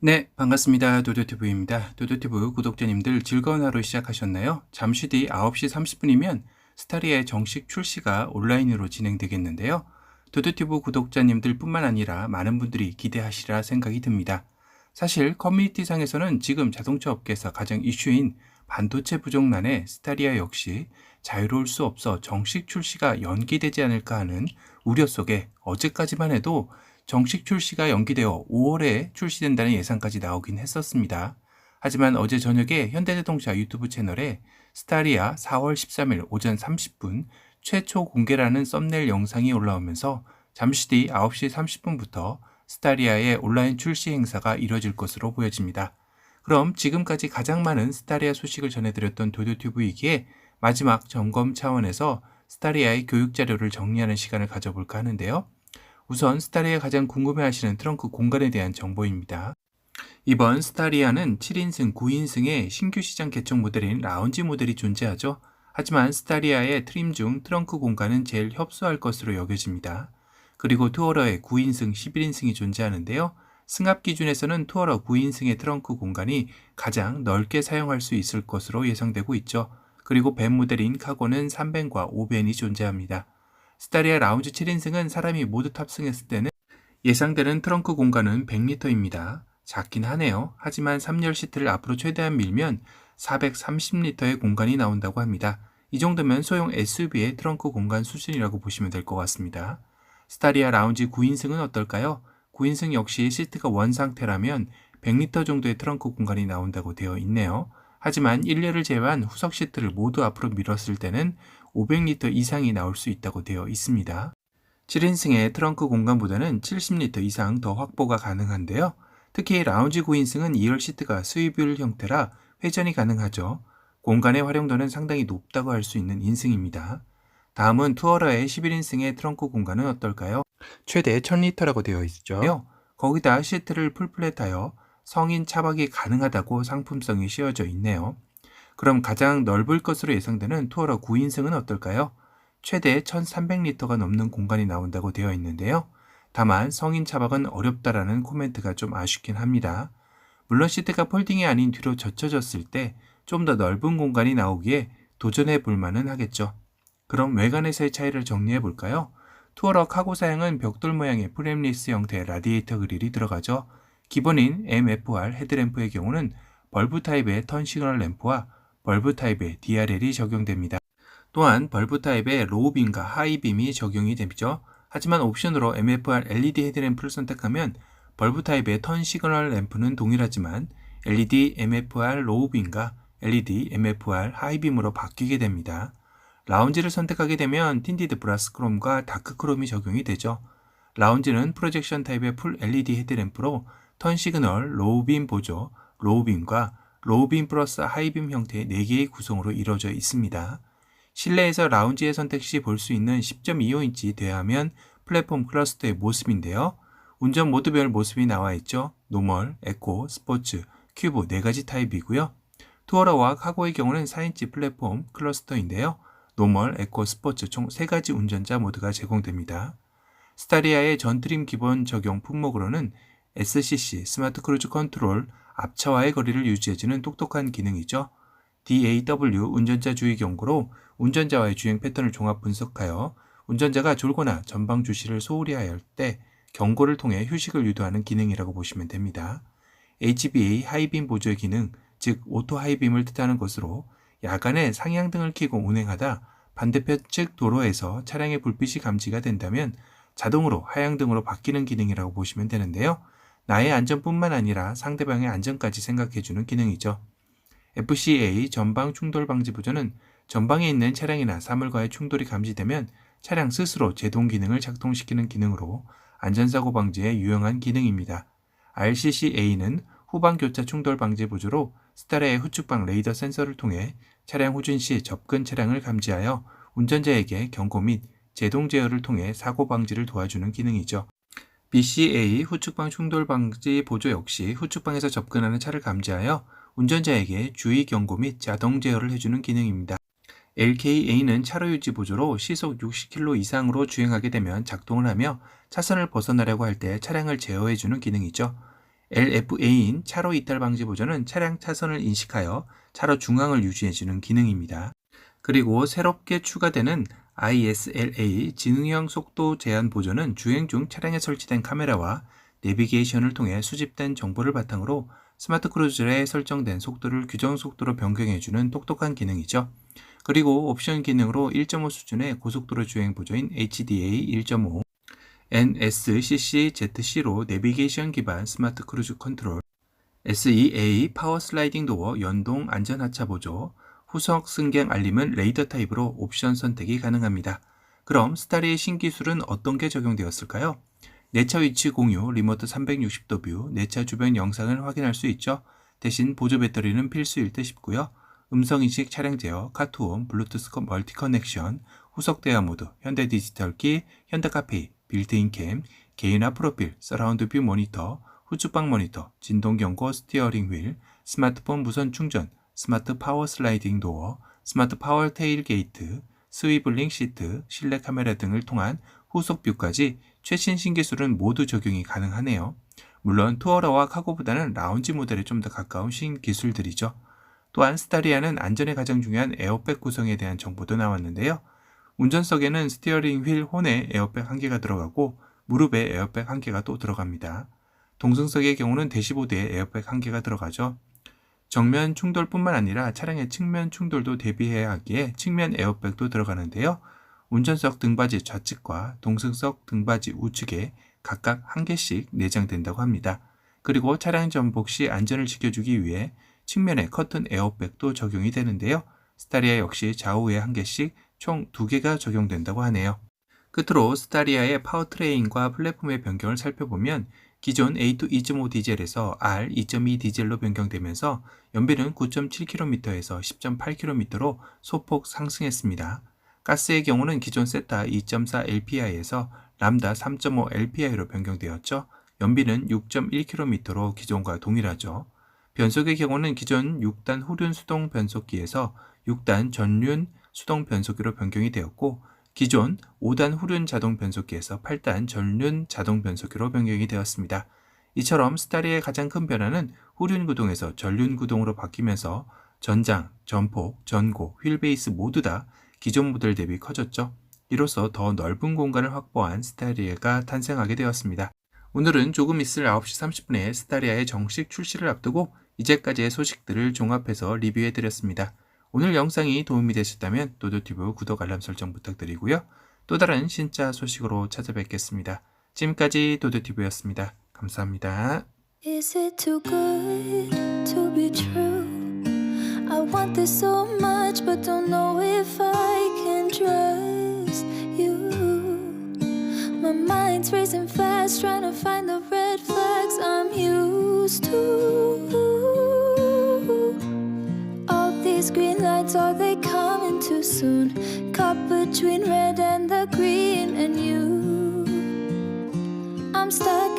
네, 반갑습니다. 도도티브입니다. 도도티브 구독자님들 즐거운 하루 시작하셨나요? 잠시 뒤 9시 30분이면 스타리아의 정식 출시가 온라인으로 진행되겠는데요. 도도티브 구독자님들 뿐만 아니라 많은 분들이 기대하시라 생각이 듭니다. 사실 커뮤니티상에서는 지금 자동차 업계에서 가장 이슈인 반도체 부족난에 스타리아 역시 자유로울 수 없어 정식 출시가 연기되지 않을까 하는 우려 속에 어제까지만 해도 정식 출시가 연기되어 5월에 출시된다는 예상까지 나오긴 했었습니다. 하지만 어제 저녁에 현대자동차 유튜브 채널에 스타리아 4월 13일 오전 30분 최초 공개라는 썸네일 영상이 올라오면서 잠시 뒤 9시 30분부터 스타리아의 온라인 출시 행사가 이뤄질 것으로 보여집니다. 그럼 지금까지 가장 많은 스타리아 소식을 전해드렸던 도도튜브이기에 마지막 점검 차원에서 스타리아의 교육 자료를 정리하는 시간을 가져볼까 하는데요. 우선 스타리아 가장 궁금해하시는 트렁크 공간에 대한 정보입니다. 이번 스타리아는 7인승, 9인승의 신규 시장 개척 모델인 라운지 모델이 존재하죠. 하지만 스타리아의 트림 중 트렁크 공간은 제일 협소할 것으로 여겨집니다. 그리고 투어러의 9인승, 11인승이 존재하는데요. 승합 기준에서는 투어러 9인승의 트렁크 공간이 가장 넓게 사용할 수 있을 것으로 예상되고 있죠. 그리고 벤 모델인 카고는 3벤과 5벤이 존재합니다. 스타리아 라운지 7인승은 사람이 모두 탑승했을 때는 예상되는 트렁크 공간은 100리터입니다. 작긴 하네요. 하지만 3열 시트를 앞으로 최대한 밀면 430리터의 공간이 나온다고 합니다. 이 정도면 소형 SUV의 트렁크 공간 수준이라고 보시면 될 것 같습니다. 스타리아 라운지 9인승은 어떨까요? 9인승 역시 시트가 원 상태라면 100리터 정도의 트렁크 공간이 나온다고 되어 있네요. 하지만 1열을 제외한 후석 시트를 모두 앞으로 밀었을 때는 500리터 이상이 나올 수 있다고 되어 있습니다. 7인승의 트렁크 공간보다는 70리터 이상 더 확보가 가능한데요. 특히 라운지 9인승은 2열 시트가 스위블 형태라 회전이 가능하죠. 공간의 활용도는 상당히 높다고 할 수 있는 인승입니다. 다음은 투어러의 11인승의 트렁크 공간은 어떨까요? 최대 1000리터라고 되어 있죠. 거기다 시트를 풀플랫하여 성인 차박이 가능하다고 상품성이 씌워져 있네요. 그럼 가장 넓을 것으로 예상되는 투어러 9인승은 어떨까요? 최대 1300리터가 넘는 공간이 나온다고 되어 있는데요. 다만 성인 차박은 어렵다라는 코멘트가 좀 아쉽긴 합니다. 물론 시트가 폴딩이 아닌 뒤로 젖혀졌을 때 좀 더 넓은 공간이 나오기에 도전해 볼 만은 하겠죠. 그럼 외관에서의 차이를 정리해 볼까요? 투어러 카고 사양은 벽돌 모양의 프레임리스 형태의 라디에이터 그릴이 들어가죠. 기본인 MFR 헤드램프의 경우는 벌브 타입의 턴 시그널 램프와 벌브 타입의 DRL이 적용됩니다. 또한 벌브 타입의 로우빔과 하이빔이 적용이 되죠. 하지만 옵션으로 MFR LED 헤드램프를 선택하면 벌브 타입의 턴 시그널 램프는 동일하지만 LED MFR 로우빔과 LED MFR 하이빔으로 바뀌게 됩니다. 라운지를 선택하게 되면 틴디드 브라스 크롬과 다크 크롬이 적용이 되죠. 라운지는 프로젝션 타입의 풀 LED 헤드램프로 턴 시그널, 로우빔 보조, 로우빔과 로우빔 플러스 하이빔 형태의 4개의 구성으로 이루어져 있습니다. 실내에서 라운지의 선택 시 볼 수 있는 10.25인치 대하면 플랫폼 클러스터의 모습인데요. 운전 모드별 모습이 나와 있죠. 노멀, 에코, 스포츠, 큐브 4가지 타입이고요. 투어러와 카고의 경우는 4인치 플랫폼 클러스터인데요. 노멀, 에코, 스포츠 총 3가지 운전자 모드가 제공됩니다. 스타리아의 전트림 기본 적용 품목으로는 SCC 스마트 크루즈 컨트롤 앞차와의 거리를 유지해주는 똑똑한 기능이죠. DAW 운전자 주의 경고로 운전자와의 주행 패턴을 종합 분석하여 운전자가 졸거나 전방 주시를 소홀히 할때 경고를 통해 휴식을 유도하는 기능이라고 보시면 됩니다. HBA 하이빔 보조의 기능, 즉 오토 하이빔을 뜻하는 것으로 야간에 상향등을 켜고 운행하다 반대편 측 도로에서 차량의 불빛이 감지가 된다면 자동으로 하향등으로 바뀌는 기능이라고 보시면 되는데요. 나의 안전뿐만 아니라 상대방의 안전까지 생각해주는 기능이죠. FCA 전방 충돌 방지 보조는 전방에 있는 차량이나 사물과의 충돌이 감지되면 차량 스스로 제동 기능을 작동시키는 기능으로 안전사고 방지에 유용한 기능입니다. RCCA는 후방 교차 충돌 방지 보조로 스타레의 후측방 레이더 센서를 통해 차량 후진 시 접근 차량을 감지하여 운전자에게 경고 및 제동 제어를 통해 사고 방지를 도와주는 기능이죠. BCA 후측방 충돌 방지 보조 역시 후측방에서 접근하는 차를 감지하여 운전자에게 주의 경고 및 자동 제어를 해주는 기능입니다. LKA는 차로 유지 보조로 시속 60km 이상으로 주행하게 되면 작동을 하며 차선을 벗어나려고 할 때 차량을 제어해주는 기능이죠. LFA인 차로 이탈 방지 보조는 차량 차선을 인식하여 차로 중앙을 유지해주는 기능입니다. 그리고 새롭게 추가되는 ISLA 지능형 속도 제한 보조는 주행 중 차량에 설치된 카메라와 내비게이션을 통해 수집된 정보를 바탕으로 스마트 크루즈에 설정된 속도를 규정 속도로 변경해주는 똑똑한 기능이죠. 그리고 옵션 기능으로 1.5 수준의 고속도로 주행 보조인 HDA 1.5, NSCC-ZC로 내비게이션 기반 스마트 크루즈 컨트롤, SEA 파워 슬라이딩 도어 연동 안전 하차 보조, 후석 승객 알림은 레이더 타입으로 옵션 선택이 가능합니다. 그럼 스타리의 신기술은 어떤 게 적용되었을까요? 내차 위치 공유, 리모트 360도 뷰, 내차 주변 영상을 확인할 수 있죠. 대신 보조 배터리는 필수일 듯 싶고요. 음성인식 차량 제어, 카투홈, 블루투스 컴 멀티 커넥션, 후석 대화 모드, 현대 디지털 키, 현대 카페이, 빌트인 캠, 개인화 프로필, 서라운드 뷰 모니터, 후측방 모니터, 진동 경고 스티어링 휠, 스마트폰 무선 충전, 스마트 파워 슬라이딩 도어, 스마트 파워 테일 게이트, 스위블링 시트, 실내 카메라 등을 통한 후속 뷰까지 최신 신기술은 모두 적용이 가능하네요. 물론 투어러와 카고보다는 라운지 모델에 좀 더 가까운 신기술들이죠. 또한 스타리아는 안전에 가장 중요한 에어백 구성에 대한 정보도 나왔는데요. 운전석에는 스티어링 휠 혼에 에어백 한 개가 들어가고 무릎에 에어백 한 개가 또 들어갑니다. 동승석의 경우는 대시보드에 에어백 한 개가 들어가죠. 정면 충돌뿐만 아니라 차량의 측면 충돌도 대비해야 하기에 측면 에어백도 들어가는데요. 운전석 등받이 좌측과 동승석 등받이 우측에 각각 한 개씩 내장된다고 합니다. 그리고 차량 전복 시 안전을 지켜주기 위해 측면에 커튼 에어백도 적용이 되는데요. 스타리아 역시 좌우에 한 개씩 총 두 개가 적용된다고 하네요. 끝으로 스타리아의 파워트레인과 플랫폼의 변경을 살펴보면 기존 A2 2.5 디젤에서 R 2.2 디젤로 변경되면서 연비는 9.7km에서 10.8km로 소폭 상승했습니다. 가스의 경우는 기존 세타 2.4 LPI에서 람다 3.5 LPI로 변경되었죠. 연비는 6.1km로 기존과 동일하죠. 변속의 경우는 기존 6단 후륜 수동 변속기에서 6단 전륜 수동 변속기로 변경이 되었고 기존 5단 후륜 자동 변속기에서 8단 전륜 자동 변속기로 변경이 되었습니다. 이처럼 스타리의 가장 큰 변화는 후륜 구동에서 전륜 구동으로 바뀌면서 전장, 전폭, 전고, 휠베이스 모두 다 기존 모델 대비 커졌죠. 이로써 더 넓은 공간을 확보한 스타리아가 탄생하게 되었습니다. 오늘은 조금 있을 9시 30분에 스타리아의 정식 출시를 앞두고 이제까지의 소식들을 종합해서 리뷰해 드렸습니다. 오늘 영상이 도움이 되셨다면 도도티브 구독 알람 설정 부탁드리고요. 또 다른 신짜 소식으로 찾아뵙겠습니다. 지금까지 도도티브였습니다. 감사합니다. Is it too good to be true? I want this so much, but don't know if I can trust you. My mind's racing fast, trying to find the red flags I'm used to. Soon? Caught between red and the green, and you. I'm stuck.